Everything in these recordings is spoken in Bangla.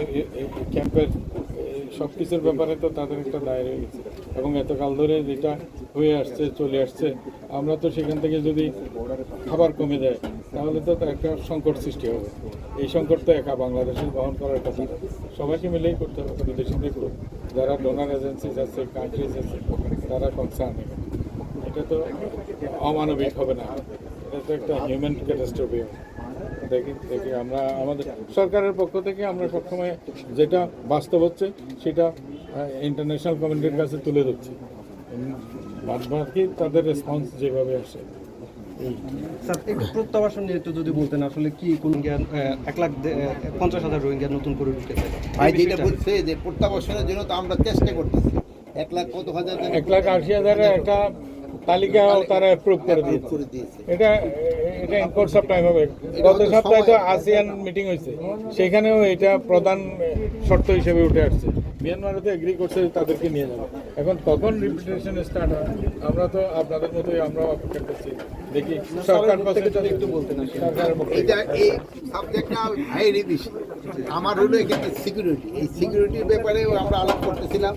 এ- ক্যাম্পের সব কিছুর ব্যাপারে তো তাদের একটা দায় রয়ে গেছে এবং এতকাল ধরে যেটা হয়ে আসছে, চলে আসছে, আমরা তো সেখান থেকে যদি খাবার কমে যায়, তাহলে তো একটা সংকট সৃষ্টি হবে। এই সংকট তো একা বাংলাদেশের বহন করার কথা সবাইকে মিলেই করতে হবে, কোনো দেশে দেখল যারা ডোনার এজেন্সিস আছে কান্ট্রিজ আছে, তারা কনসার্ন এটা তো অমানবিক হবে না। এটা তো একটা হিউম্যান ক্যাটাস্ট্রফি হবে। দেখি দেখি আমরা আমাদের সরকারের পক্ষ থেকে আমরা সবসময় যেটা বাস্তব হচ্ছে সেটা ইন্টারন্যাশনাল কমিউনিটির কাছে তুলে ধরছি। উম, বাদ বাকি তাদের রেসপন্স যেভাবে আসে। স্যার একটু প্রত্যাবাসন নিয়ে একটু যদি বলতেন আসলে কি কোন জ্ঞান এক লাখ পঞ্চাশ হাজার রোহিঙ্গা নতুন করে ঢুকেছে ভাই যেটা বলছে যে প্রত্যাবাসনের জন্য তো আমরা চেষ্টা করতেছি। এক লাখ কত হাজার এক লাখ আশি হাজারের একটা তালিকাও তারা অ্যাপ্রুভ করে দিয়েছে। এটা এটা ইন কোর্স অফ টাইম হবে গত সপ্তাহে তো আসিয়ান মিটিং হয়েছে। সেখানেও এটা প্রধান শর্ত হিসেবে উঠে আসছে। মিয়ানমারে তো এগ্রি করছে তাদেরকে নিয়ে যাবে। এখন কখন রিপিটেশন স্টার্ট হয়? আমরা তো আপনাদের মতোই আমরা অপেক্ষা করছি। দেখি। সরকার পক্ষে যদি একটু সরকারের পক্ষে এটা এই সাবজেক্টটা ভাইয়েরই বেশি আমার হলো এখানে সিকিউরিটি এই সিকিউরিটির ব্যাপারে আমরা আলাপ করতেছিলাম।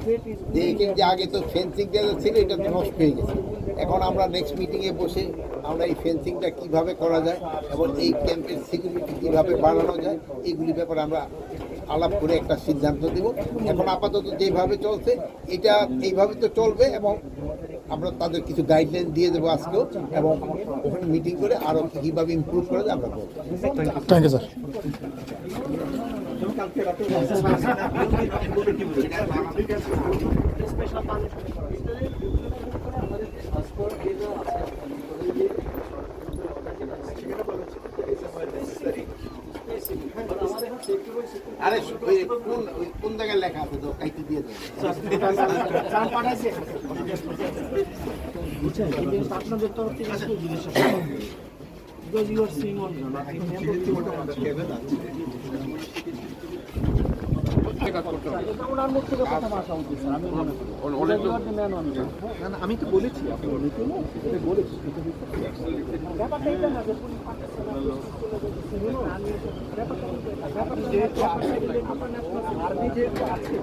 যে এখানে যে আগে তো ফেন্সিং যেটা ছিল এটা তো নষ্ট হয়ে গেছে। এখন আমরা নেক্সট মিটিংয়ে বসে আমরা এই ফেন্সিংটা কীভাবে করা যায় এবং এই ক্যাম্পের সিকিউরিটি কীভাবে বাড়ানো যায় এইগুলি ব্যাপারে আমরা আলাপ করে একটা সিদ্ধান্ত দেব। এখন আপাতত যেভাবে চলছে এটা এইভাবে তো চলবে এবং আমরা তাদের কিছু গাইডলাইন দিয়ে দেবো আজকেও এবং ওখানে মিটিং করে আরও কীভাবে ইম্প্রুভ করা যায় আমরা বলব থ্যাংক ইউ স্যার আরে কোন কোন জায়গায় লেখা আছে তো দিয়ে দেবো আপনাদের তরফ থেকে আসলে জিজ্ঞাসা অন ওনার মুখ থেকে কথা আসা উচিত স্যার আমি মনে করি। আমি তো বলেছি আপনি বলেছি ব্যাপারটা এটা না যে পুলিশ ব্যাপারটা ব্যাপারটা আর্মি যেহেতু আছে